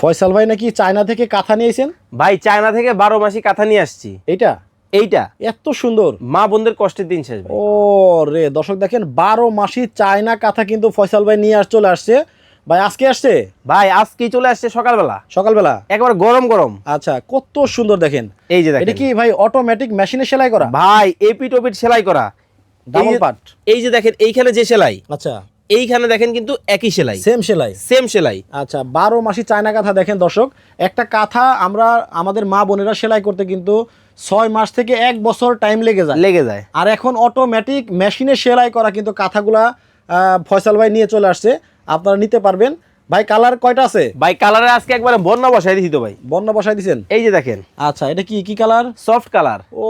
ফয়সাল ভাই নাকি চায়না থেকে কাঁথা নিয়েছেন? ভাই চায়না থেকে বারো মাসি কাঁথা নিয়ে আসছি। এইটা? এইটা। এত সুন্দর। মা বোনদের কষ্টের দিন শেষ ও রে দর্শক দেখেন বারো মাসি চায়না কাঁথা কিন্তু ফয়সাল ভাই নিয়ে আস চলে আসছে। ভাই আজকে আসছে? ভাই আজকেই চলে আসছে সকালবেলা। সকালবেলা? একবার গরম গরম। আচ্ছা কত সুন্দর দেখেন। এই যে এটা দেখেন কি ভাই অটোমেটিক মেশিনে সেলাই করা? ভাই এপিট ওপিট সেলাই করা। ডাবল পার্ট এই যে দেখেন এইখানে যে সেলাই। আচ্ছা। এইখানে দেখেন কিন্তু একই সেলাই। সেম সেলাই। সেম সেলাই। আচ্ছা বারো মাসি চায়না কাঁথা দেখেন দর্শক। একটা কাঁথা আমরা আমাদের মা বোনেরা সেলাই করতে কিন্তু ছয় মাস থেকে এক বছর টাইম লেগে যায়। লেগে যায়। আর এখন অটোমেটিক মেশিনে সেলাই করা কিন্তু কাঁথাগুলা ফয়সাল ভাই নিয়ে চলে আসছে। আপনারা নিতে পারবেন। ভাই কালার কয়টা আছে? ভাই কালারে আজকে একবারে বন্যা বসাই দিছি তো ভাই। বন্যা বসাই দিছেন? এই যে দেখেন। আচ্ছা এটা কি কি কালার? Soft colour. ও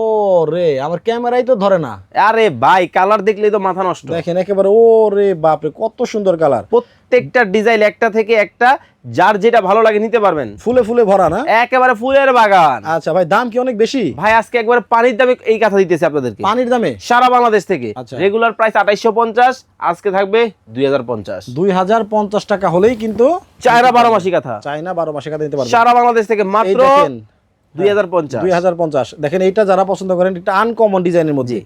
রে আমার ক্যামেরাই তো ধরে না। আরে ভাই কালার দেখলেই তো মাথা নষ্ট। দেখেন একেবারে ও রে বাপরে কত সুন্দর কালার। প্রত্যেকটা ডিজাইন একটা থেকে একটা যার যেটা ভালো লাগে নিতে পারবেন। ফুলে ফুলে ভরা না? একেবারে ফুলের বাগান। আচ্ছা ভাই দাম কি অনেক বেশি? ভাই আজকে একবারে পানির দামে এই কথা দিতেছে আপনাদেরকে। পানির দামে? সারা বাংলাদেশ থেকে। রেগুলার প্রাইস আঠাইশো পঞ্চাশ আজকে থাকবে দুই হাজার পঞ্চাশ। দুই হাজার পঞ্চাশ টাকা হলেই কিন্তু চায়না বারো মাসি কথা। চাইনা বারো মাসে কাটা নিতে পারবেন। সারা বাংলাদেশ থেকে মাত্র দেখেন দুই হাজার পঞ্চাশ। দুই হাজার পঞ্চাশ। দেখেন এইটা যারা পছন্দ করেন একটা আনকমন ডিজাইনের মধ্যে।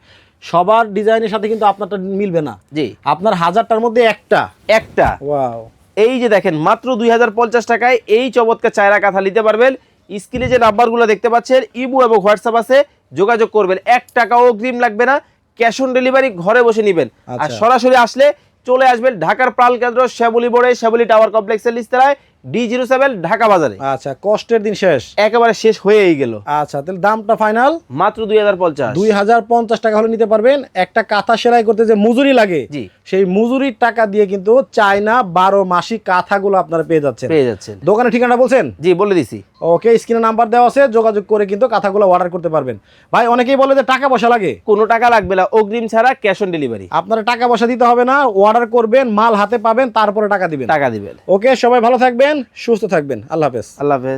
সবার ডিজাইনের সাথে কিন্তু আপনারটা মিলবে না। জি। আপনার হাজারটার মধ্যে একটা। একটা। ওয়াও এই যে দেখেন মাত্র দুই হাজার পঞ্চাশ টাকায় এই চমৎকার চায়রা কাঁথা নিতে পারবেন। স্ক্রিনে যে নাম্বারগুলো দেখতে পাচ্ছেন ইমো এবং হোয়াটসঅ্যাপ আছে যোগাযোগ করবেন। এক টাকাও অগ্রিম লাগবে না ক্যাশ অন ডেলিভারি ঘরে বসে নেবেন। আর আচ্ছা। সরাসরি আসলে চলে আসবেন ঢাকার প্রাল কেন্দ্র শ্যামলী বোর্ডে শ্যামলি টাওয়ার কমপ্লেক্সের লিস্তারায় ডি জিরো সেভেন ঢাকা বাজারে। আচ্ছা কষ্টের দিন শেষ। একেবারে শেষ হয়েই গেল। আচ্ছা তাহলে দামটা ফাইনাল? মাত্র দুই হাজার পঞ্চাশ। দুই হাজার পঞ্চাশ টাকা হলে নিতে পারবেন। একটা কাঁথা সেলাই করতে যে মজুরি লাগে জি। সেই মজুরির টাকা দিয়ে কিন্তু চায়না বারো মাসিক কাঁথাগুলো আপনারা পেয়ে যাচ্ছেন। পেয়ে যাচ্ছেন। দোকানের ঠিকানা বলছেন? জি বলে দিছি। ওকে স্ক্রিনে নাম্বার দেওয়া আছে যোগাযোগ করে কিন্তু কাঁথাগুলো অর্ডার করতে পারবেন। ভাই অনেকেই বলে যে টাকা পয়সা লাগে। কোনো টাকা লাগবে না অগ্রিম ছাড়া ক্যাশ অন ডেলিভারি আপনারা টাকা পয়সা দিতে হবে না অর্ডার করবেন মাল হাতে পাবেন তারপরে টাকা দিবেন। টাকা দিবেন। ওকে সবাই ভালো থাকবেন। সুস্থ থাকবেন। আল্লাহ হাফেজ। আল্লাহ হাফেজ।